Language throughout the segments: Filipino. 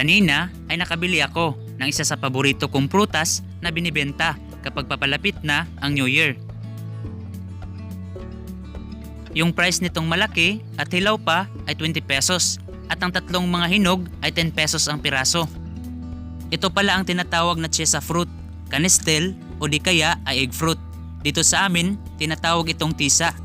Kanina ay nakabili ako ng isa sa paborito kong prutas na binibenta kapag papalapit na ang New Year. Yung price nitong malaki at hilaw pa ay 20 pesos at ang tatlong mga hinog ay 10 pesos ang piraso. Ito pala ang tinatawag na chesa fruit, canistel o di kaya ay egg fruit. Dito sa amin, tinatawag itong tisa.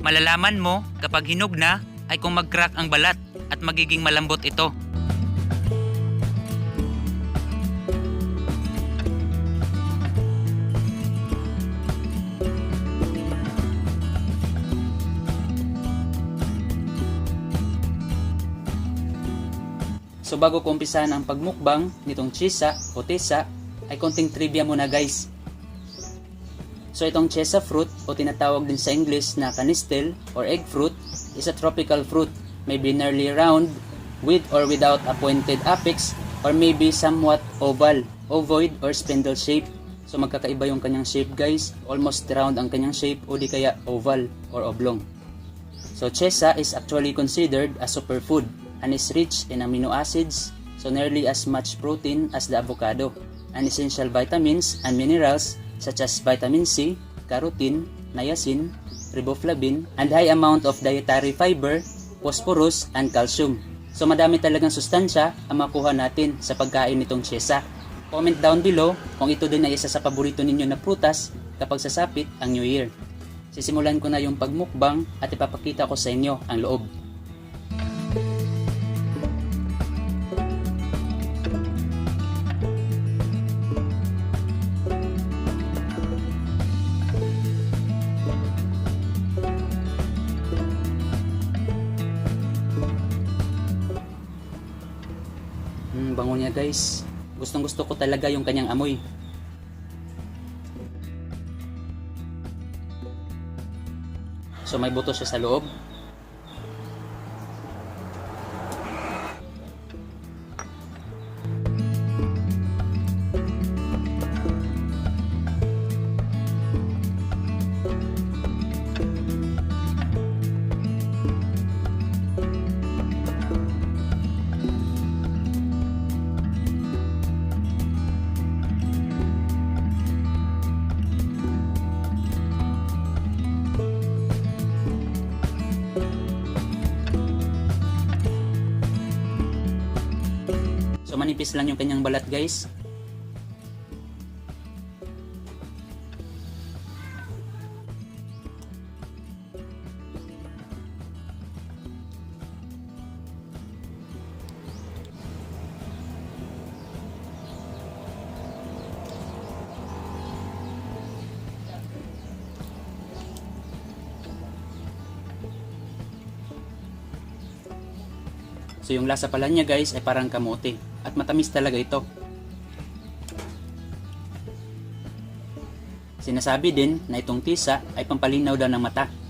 Malalaman mo kapag hinog na ay kung mag-crack ang balat at magiging malambot ito. So bago ko umpisahan ang pagmukbang nitong chisa o tesa, ay konting trivia muna guys. So itong chesa fruit o tinatawag din sa English na canistel or egg fruit is a tropical fruit, maybe nearly round with or without a pointed apex or maybe somewhat oval, ovoid or spindle shape. So magkakaiba yung kanyang shape guys, almost round ang kanyang shape o di kaya oval or oblong. So chesa is actually considered a superfood and is rich in amino acids, so nearly as much protein as the avocado, and essential vitamins and minerals such as vitamin C, carotene, niacin, riboflavin, and high amount of dietary fiber, phosphorus, and calcium. So madami talagang sustansya ang makuha natin sa pagkain nitong chesa. Comment down below kung ito din ay isa sa paborito ninyo na prutas kapag sasapit ang New Year. Sisimulan ko na yung pagmukbang at ipapakita ko sa inyo ang loob. Hmm, bango niya guys. Gustong gusto ko talaga yung kanyang amoy. So may buto siya sa loob. So manipis lang yung kanyang balat guys. So yung lasa pala niya guys ay parang kamote at matamis talaga ito. Sinasabi din na itong tisa ay pampalinaw daw ng mata.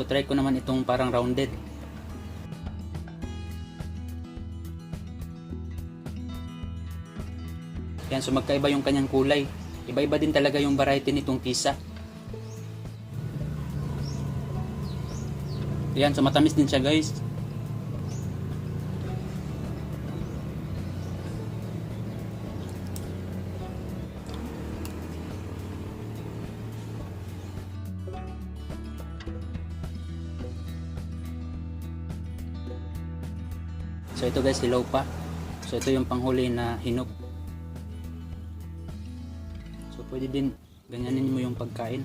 So try ko naman itong parang rounded. Yan, so magkaiba yung kanyang kulay. Iba-iba din talaga yung variety nitong tisa. Yan, so matamis din siya guys. So ito guys, hilaw pa. So ito yung panghuli na hinog. So pwede din ganyanin mo yung pagkain.